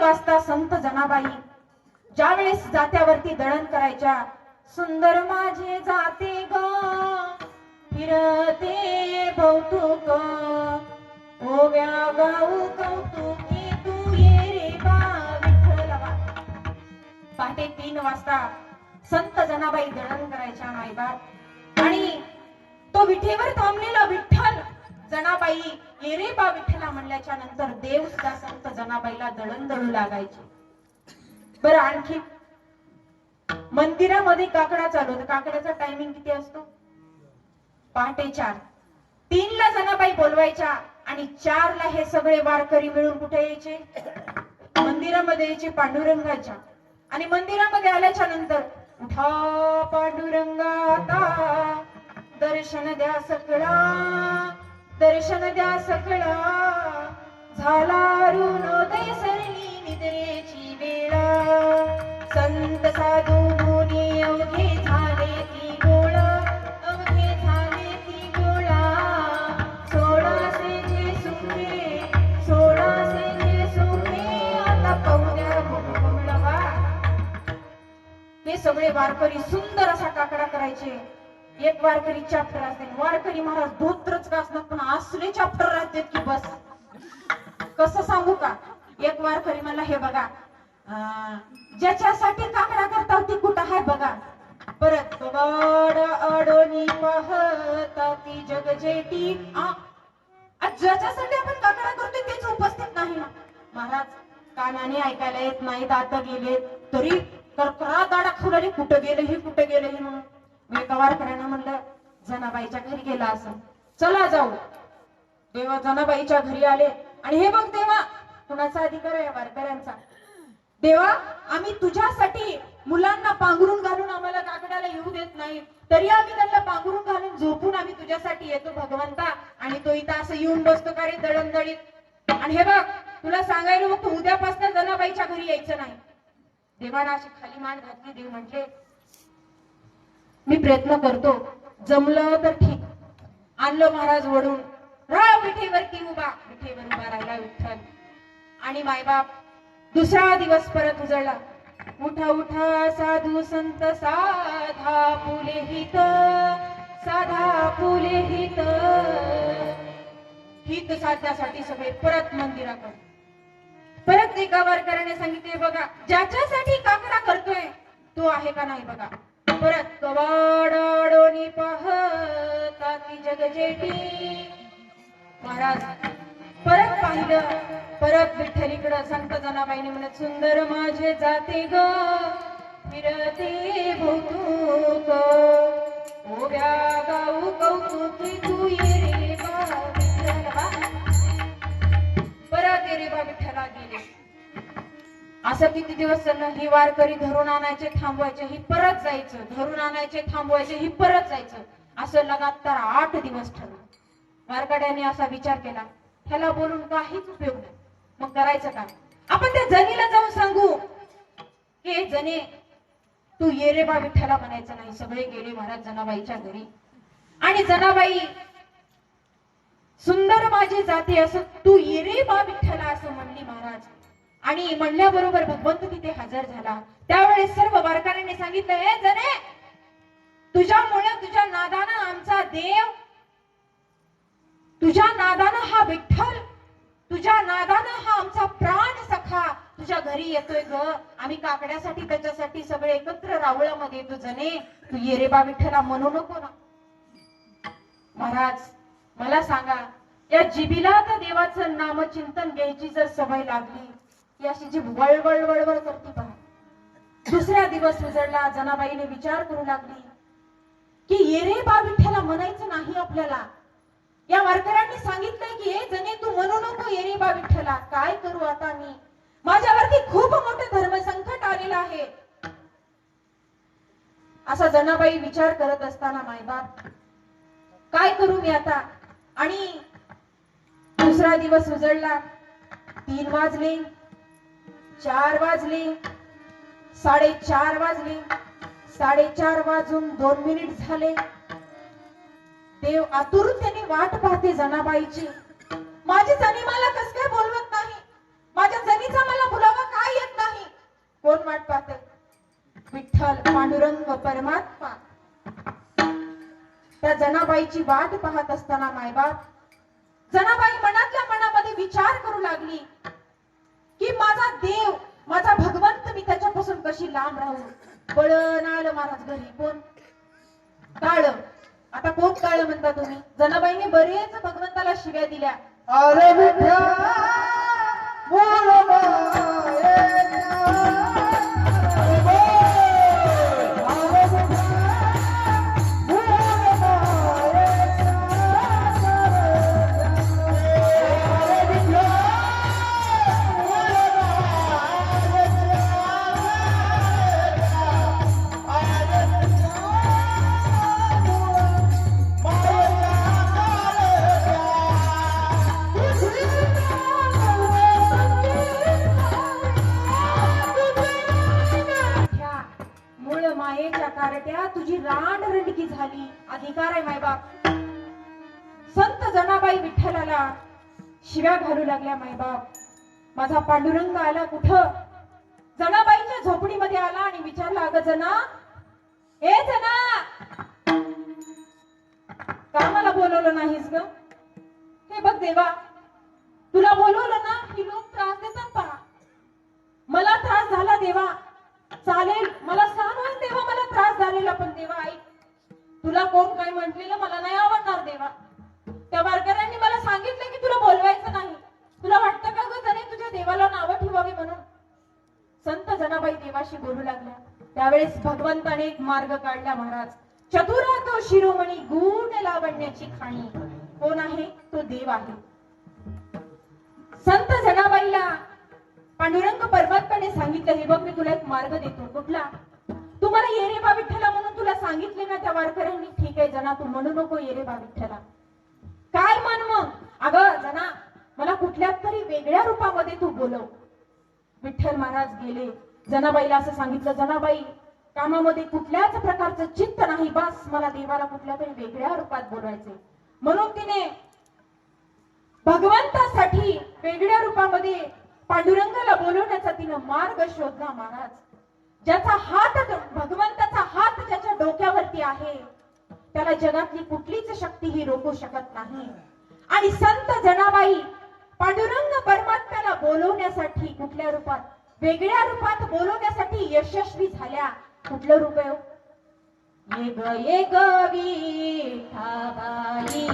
वाजता संत जनाबाई ज्या वेळेस जात्यावरती दळण करायच्या सुंदर माझे जाते ग फिरते भौतुक ओव्या गाऊ कौतुकी तू ये रे बा विठ्ठलवा. पहाटे तीन वाजता संत जनाबाई दळण करायच्या मायबाप आणि तो विठेवर थांबलेला विठ्ठल जनाबाई येरे बा विठ्ठला म्हणल्याच्या नंतर देव सुद्धा संत जनाबाईला दळण दळू लागायचे. बरं आणखी मंदिरामध्ये काकडा चालू होता. काकड्याचा टायमिंग किती असतो? पहाटे चार. तीन ला जनाबाई बोलवायच्या आणि चार ला हे सगळे वारकरी मिळून कुठे यायचे? मंदिरामध्ये यायचे पांडुरंगाच्या. आणि मंदिरामध्ये आल्याच्यानंतर उठा पांडुरंगा आता दर्शन द्या सकळा दर्शन द्या सकळा. झाला रुणोदय सरली निद्रेची वेळा. संत साधू मुनी अवघे झाले ती गोळा. अवघे झाले ती गोळा. सोळाशे जे सुखे सोळाशे जे सुखे आता पाहुण्या हे सगळे वारकरी सुंदर असा काकडा करायचे. एक वारकरी चॅप्टर असतील वारकरी महाराज धोत्रच का असणार पण असले चॅप्टर राहते की बस. कसं सांगू का? एक वारकरी मला हे बघा ज्याच्यासाठी काकडा करता ती कुठं आहे बघा. परत गड अडोनी पाहता ती जग जेटी ज्याच्यासाठी आपण काकडा करतोय तेच उपस्थित नाही ना. महाराज कानाने ऐकायला येत नाही दात गेले तरी कर्करा दाडा खुलाली कुठं गेले हे कुठं गेले हे म्हणून. मी एका म्हणलं जनाबाईच्या घरी गेला असं. चला जाऊ. देवा जनाबाईच्या घरी आले. आणि हे बघ देवा कुणाचा अधिकार आहे वारकऱ्यांचा? देवा आम्ही तुझ्यासाठी मुलांना पांघरून घालून आम्हाला काकड्याला येऊ देत नाही. तरी आम्ही त्यांना पांघरून घालून झोपून आम्ही तुझ्यासाठी येतो भगवंता. आणि तो इथं असं येऊन बसतो का रे दळणदळीत? आणि हे बघ तुला सांगायला बघ तू उद्यापासून जनाबाईच्या घरी यायचं नाही. देवाना अशी खाली मान घातली देव म्हटले मी प्रयत्न करतो. जमलं तर ठीक. आणलं महाराज वडून. राह विठेवरती उभा. विठेवर उभा राहिला विठ्ठल. आणि मायबाप दुसरा दिवस परत उजळला. उठा उठा साधू संत साधा फुले हित. साधा फुले हित. हित साधण्यासाठी सगळे परत मंदिराकडे. परत एका वारकऱ्याने सांगितले बघा ज्याच्यासाठी काकडा करतोय तो आहे का नाही बघा? परत कवाडाडोनी पाहता ती जगजेटी. महाराज परत पाहिलं परत विठ्ठलीकडं संत जनाबाईने म्हणत सुंदर माझे जाते ग फिरते भोवतुक असं किती दिवस चाललं ही वारकरी धरून आणायचे थांबवायचे ही परत जायचं धरून आणायचे थांबवायचे ही परत जायचं. असं लगातार आठ दिवस ठरलं. वारकड्याने असा विचार केला. ह्याला बोलून काहीच उपयोग नाही. मग करायचं काय? आपण त्या जनीला जाऊन सांगू. की जने तू ये रे बा विठ्ठला म्हणायचं नाही. सगळे गेले महाराज जनाबाईच्या घरी. आणि जनाबाई सुंदर माझी जाते असं तू ये रे बा विठ्ठला असं म्हणली महाराज. आणि म्हणल्याबरोबर भगवंत तिथे हजर झाला. त्यावेळेस सर्व वारकऱ्यांनी सांगितलं हे जने तुझ्यामुळे तुझ्या नादानं आमचा देव तुझ्या नादानं हा विठ्ठल तुझ्या नादानं हा आमचा प्राण सखा तुझ्या घरी येतोय ग. आम्ही काकड्यासाठी त्याच्यासाठी सगळे एकत्र रावळामध्ये तू जने. तू ये रेबा विठ्ठला म्हणू नको ना. महाराज मला सांगा या जिबीला तर देवाचं नामचिंतन घ्यायची जर सवय लागली ही अशी जी वळवळ वळवळ करते पहा. दुसऱ्या दिवस उजळला जनाबाईने विचार करू लागली की येरे बा विठ्ठला म्हणायचं नाही आपल्याला. या वारकऱ्यांनी सांगितलंय की हे जने तू म्हणू नको येरे बा विठ्ठला काय करू आता मी? माझ्यावरती खूप मोठं धर्मसंकट आलेलं आहे. असा जनाबाई विचार करत असताना मायबाप काय करू मी आता? आणि दुसरा दिवस उजळला तीन वाजले. चार वाजले साडेचार वाजले साडेचार वाजून दोन मिनिट झाले. देव आतुरतेने वाट पाहते जनाबाईची. माझी जणी मला कस काय बोलवत नाही? माझ्या जणीचा मला बोलावा काय येत नाही? कोण वाट पाहते? विठ्ठल पांडुरंग परमात्मा. त्या जनाबाईची वाट पाहत असताना मायबाप जनाबाई मनातल्या मनामध्ये विचार करू लागली. की माझा देव माझा भगवंत मी त्याच्यापासून कशी लांब राहू? पळण आलं महाराज घरी कोण? काळ. आता कोण काळ म्हणता तुम्ही? जनाबाईने बरेच भगवंताला शिव्या दिल्या. अरे लागल्या मायबाप. माझा पांडुरंग आला कुठं? जनाबाईच्या झोपडीमध्ये आला आणि विचारला अगं जना ए जना का मला बोलवलं नाहीस ग? हे बघ देवा तुला बोलवलं ना की लोक त्रास देतात पहा. मला त्रास झाला देवा चालेल मला सहन होईल देवा मला त्रास झालेला पण देवा आई तुला कोण काय म्हटलेलं मला नाही जनाबाई बोलू लागल्या. त्यावेळेस भगवंताने एक मार्ग काढला महाराज. चतुरा तो शिरोमणी गुण लावण्याची खाणी. कोण आहे? तो देव आहे. संत जनाबाईला पांडुरंग परमात्माने सांगितलं हे बघ मी तुला एक मार्ग देतो. कुठला? तू मला येरेबा विठ्ठला म्हणून तुला सांगितले ना त्या वारकऱ्यांनी. ठीक आहे जना तू म्हणू नको येरेबा विठ्ठला काय म्हण मग? अगं जना मला कुठल्या तरी वेगळ्या रूपामध्ये तू बोलव. विठ्ठल महाराज गेले. जनाबाईला असं सांगितलं जनाबाई कामामध्ये कुठल्याच प्रकारचं चित्त नाही बस मला देवाला कुठल्या तरी वेगळ्या रूपात बोलायचे म्हणून तिने भगवंतासाठी वेगळ्या रूपामध्ये पांडुरंगाला बोलवण्याचा तिनं मार्ग शोधला महाराज. ज्याचा हात भगवंताचा हात ज्याच्या डोक्यावरती आहे त्याला जगातली कुठलीच शक्ती ही रोखू शकत नाही. आणि संत जनाबाई पांडुरंग परमात्म्याला बोलवण्यासाठी कुठल्या रूपात वेगळ्या रूपात बोलवण्यासाठी यशस्वी झाल्या. कुठलं रूप आहे हो? ये ग ये ग विठाबाई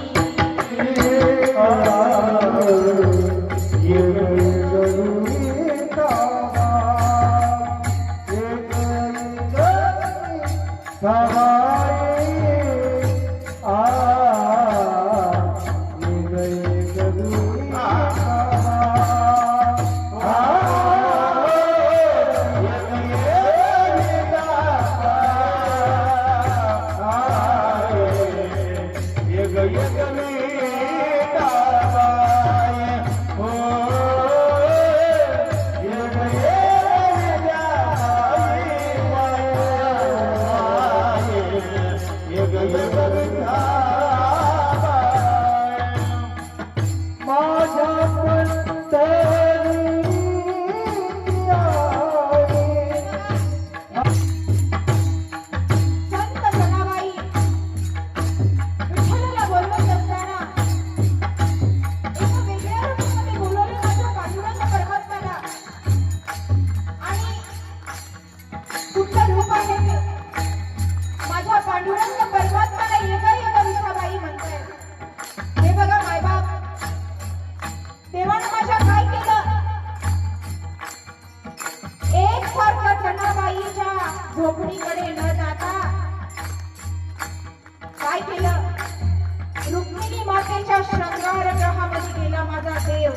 काय केलं रुक्मिणी मातेच्या शृंगार ग्रहामध्ये गेला माझा देव.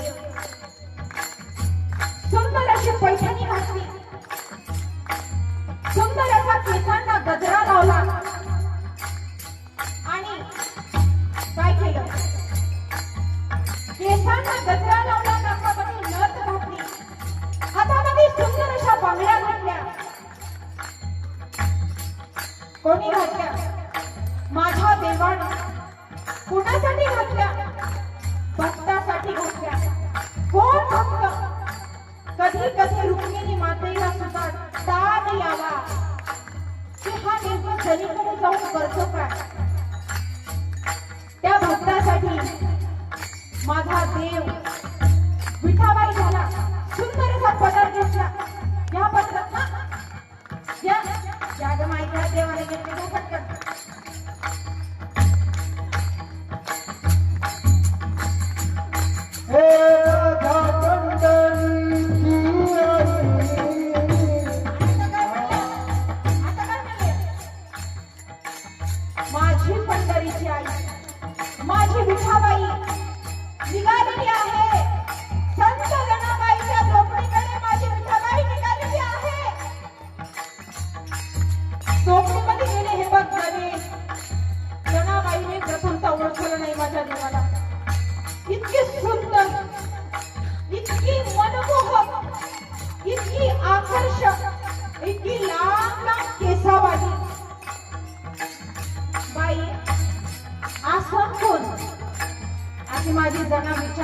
सुंदर अशी पैठणी घातली. सुंदर असा केसांना गजरा लावला. आणि काय केलं? केसांना गजरा लावला नाकामध्ये लत घातली. हातामध्ये सुंदर अशा बांगड्या घातल्या. कोणी घातल्या? माझ्या देवानं कुणासाठी घातल्या भक्तासाठी घातल्या कोण भक्त कधी कधी रुक्मिणी मातेला सुद्धा ताण यावा की हा निर्गुण सनीकडे जाऊन करतो काय त्या भक्तासाठी माझा देव विठाबाई झाला सुंदर असा पदर घेतला या पत्रात ना या या ग माईच्या देवाने घेतले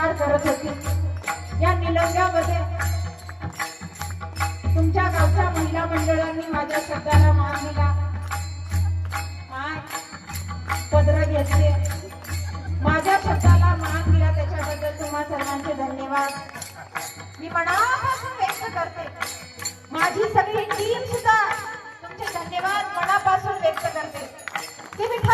जना विचार करत होती. या निलंग्यामध्ये तुमच्या गावच्या महिला मंडळांनी माझ्या शब्दाला मान दिला. काय पदर घेतले. माझ्या शब्दाला मान दिला. त्याच्याबद्दल तुम्हा सर्वांचे धन्यवाद. मी मनापासून व्यक्त करते. माझी सगळी टीम सुद्धा तुमचे धन्यवाद मनापासून व्यक्त करते. ते विठा